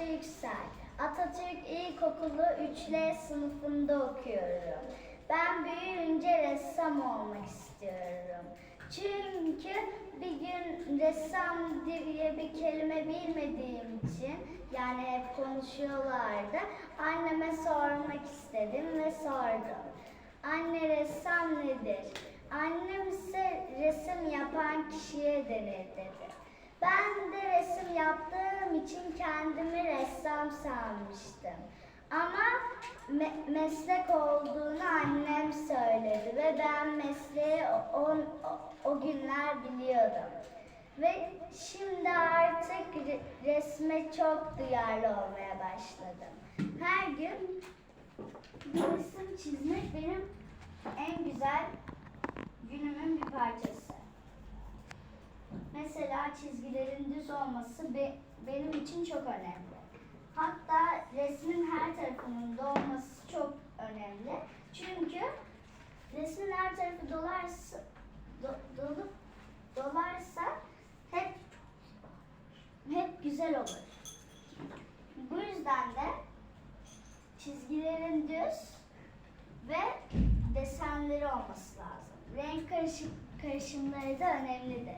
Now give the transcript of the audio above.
Aslı Yüksel. Atatürk İlkokulu 3L sınıfında okuyorum. Ben büyüyünce ressam olmak istiyorum. Çünkü bir gün ressam diye bir kelime bilmediğim için yani hep konuşuyorlardı. Anneme sormak istedim ve sordum. Anne ressam nedir? Annem ise resim yapan kişiye denir dedi. Ben de resim yaptığım için kendimi ressam sanmıştım. Ama me- meslek olduğunu annem söyledi ve ben mesleği o, o, o günler biliyordum. Ve şimdi artık re- resme çok duyarlı olmaya başladım. Her gün bir resim çizmek benim en güzel günümün bir parçası. Mesela çizgilerin düz olması be- benim için çok önemli. Hatta resmin her tarafının dolması çok önemli. Çünkü resmin her tarafı dolarsa, do- dolup dolarsa hep hep güzel olur. Bu yüzden de çizgilerin düz ve desenleri olması lazım. Renk karışık, karışımları da önemlidir.